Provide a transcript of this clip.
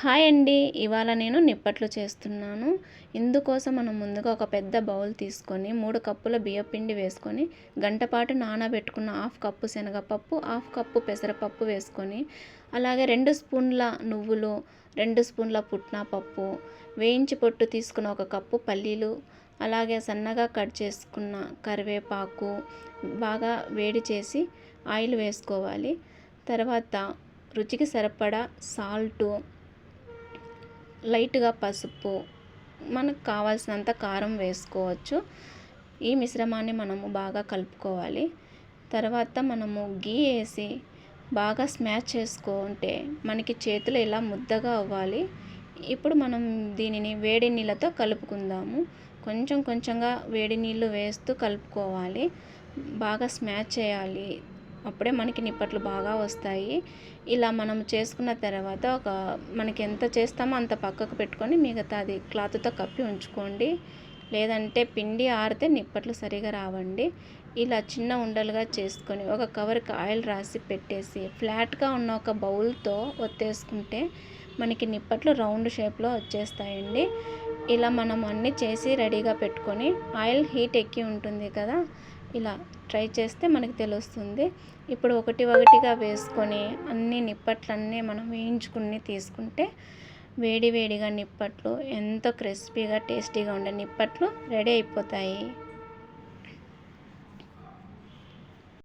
Hi అండి. ఇవాళ నేను నిప్పట్లు చేస్తున్నాను. ఇందుకోసం మనం ముందుగా ఒక పెద్ద బౌల్ తీసుకొని మూడు కప్పుల బియ్యపిండి వేసుకొని గంటపాటు నానబెట్టుకున్న హాఫ్ కప్పు శనగపప్పు హాఫ్ కప్పు పెసరపప్పు వేసుకొని అలాగే రెండు స్పూన్ల నువ్వులు రెండు స్పూన్ల పుట్నా పప్పు వేయించి పొట్టు తీసుకున్న ఒక కప్పు పల్లీలు అలాగే సన్నగా కట్ చేసుకున్న కరివేపాకు బాగా వేడి చేసి ఆయిల్ వేసుకోవాలి. తర్వాత రుచికి సరిపడా సాల్టు లైట్గా పసుపు మనకు కావాల్సినంత కారం వేసుకోవచ్చు. ఈ మిశ్రమాన్ని మనము బాగా కలుపుకోవాలి. తర్వాత మనము గీ వేసి బాగా స్మాష్ చేసుకుంటే మనకి చేతులు ఇలా ముద్దగా అవ్వాలి. ఇప్పుడు మనం దీనిని వేడి నీళ్ళతో కలుపుకుందాము. కొంచెం కొంచెంగా వేడి నీళ్ళు వేస్తూ కలుపుకోవాలి. బాగా స్మాష్ చేయాలి. అప్పుడే మనకి నిప్పట్లు బాగా వస్తాయి. ఇలా మనం చేసుకున్న తర్వాత ఒక మనకి ఎంత చేస్తామో అంత పక్కకు పెట్టుకొని మిగతాది క్లాత్తో కప్పి ఉంచుకోండి. లేదంటే పిండి ఆరితే నిప్పట్లు సరిగా రావండి. ఇలా చిన్న ఉండలుగా చేసుకొని ఒక కవర్కి ఆయిల్ రాసి పెట్టేసి ఫ్లాట్గా ఉన్న ఒక బౌల్తో ఒత్తేసుకుంటే మనకి నిప్పట్లు రౌండ్ షేప్లో వచ్చేస్తాయండి. ఇలా మనం అన్నీ చేసి రెడీగా పెట్టుకొని ఆయిల్ హీట్ ఎక్కి ఉంటుంది కదా ఇలా ట్రై చేస్తే మనకి తెలుస్తుంది. ఇప్పుడు ఒకటి ఒకటిగా వేసుకొని అన్ని నిప్పట్లన్నీ మనం వేయించుకుని తీసుకుంటే వేడి వేడిగా నిప్పట్లు ఎంతో క్రిస్పీగా టేస్టీగా ఉండే నిప్పట్లు రెడీ అయిపోతాయి.